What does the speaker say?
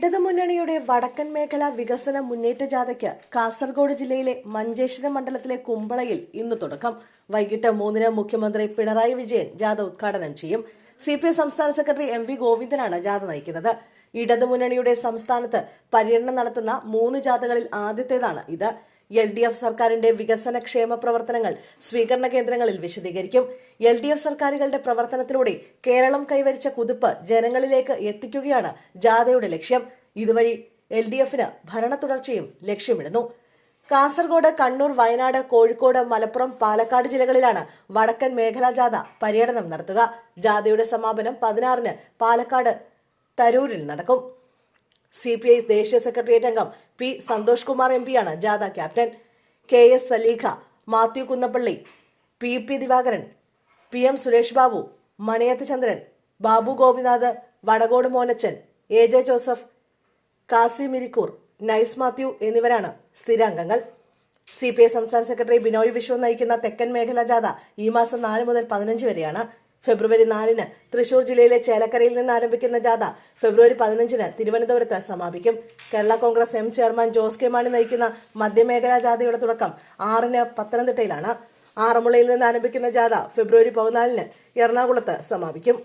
ഇടതുമുന്നണിയുടെ വടക്കൻ മേഖല വികസന മുന്നേറ്റ ജാഥയ്ക്ക് കാസർഗോഡ് ജില്ലയിലെ മഞ്ചേശ്വരം മണ്ഡലത്തിലെ കുമ്പളയിൽ ഇന്ന് തുടക്കം. വൈകിട്ട് മൂന്നിന് മുഖ്യമന്ത്രി പിണറായി വിജയൻ ജാഥ ഉദ്ഘാടനം ചെയ്യും. സി പി ഐ സംസ്ഥാന സെക്രട്ടറി എം വി ഗോവിന്ദനാണ് ജാഥ നയിക്കുന്നത്. ഇടതുമുന്നണിയുടെ സംസ്ഥാനത്ത് പര്യടനം നടത്തുന്ന മൂന്ന് ജാഥകളിൽ ആദ്യത്തേതാണ് ഇത്. എൽ ഡി എഫ് സർക്കാരിന്റെ വികസന ക്ഷേമ പ്രവർത്തനങ്ങൾ സ്വീകരണ കേന്ദ്രങ്ങളിൽ വിശദീകരിക്കും. എൽ ഡി എഫ് സർക്കാരുകളുടെ പ്രവർത്തനത്തിലൂടെ കേരളം കൈവരിച്ച കുതിപ്പ് ജനങ്ങളിലേക്ക് എത്തിക്കുകയാണ് ജാഥയുടെ ലക്ഷ്യം. ഇതുവഴി എൽ ഡി എഫിന് ഭരണ തുടർച്ചയും ലക്ഷ്യമിടുന്നു. കാസർഗോഡ് കണ്ണൂർ വയനാട് കോഴിക്കോട് മലപ്പുറം പാലക്കാട് ജില്ലകളിലാണ് വടക്കൻ മേഖലാ ജാഥ പര്യടനം നടത്തുക. ജാഥയുടെ സമാപനം പതിനാറിന് പാലക്കാട് തരൂരിൽ നടക്കും. സി പി ഐ ദേശീയ സെക്രട്ടേറിയറ്റ് അംഗം പി സന്തോഷ് കുമാർ എം പിയാണ് ജാഥ captain. K S Saleekha Mathew Kunnappally P P Divakaran P M Suresh Babu Maniyath Chandran Babu Gopinath Vadakode Monachan A J Joseph Kasi മിരിക്കൂർ നൈസ് മാത്യു എന്നിവരാണ് സ്ഥിരാംഗങ്ങൾ. സി പി ഐ സംസ്ഥാന secretary Binoy Viswam നയിക്കുന്ന തെക്കൻ മേഖലാ ജാഥ ഈ മാസം നാല് മുതൽ പതിനഞ്ച് വരെയാണ്. ഫെബ്രുവരി നാലിന് തൃശൂർ ജില്ലയിലെ ചേലക്കരയിൽ നിന്ന് ആരംഭിക്കുന്ന ജാഥ ഫെബ്രുവരി പതിനഞ്ചിന് തിരുവനന്തപുരത്ത് സമാപിക്കും. Kerala Congress M chairman Jose K Mani നയിക്കുന്ന മധ്യമേഖലാ ജാഥയുടെ തുടക്കം ആറിന് പത്തനംതിട്ടയിലാണ്. ആറന്മുളയിൽ നിന്ന് ആരംഭിക്കുന്ന ജാഥ ഫെബ്രുവരി പതിനാലിന് എറണാകുളത്ത് സമാപിക്കും.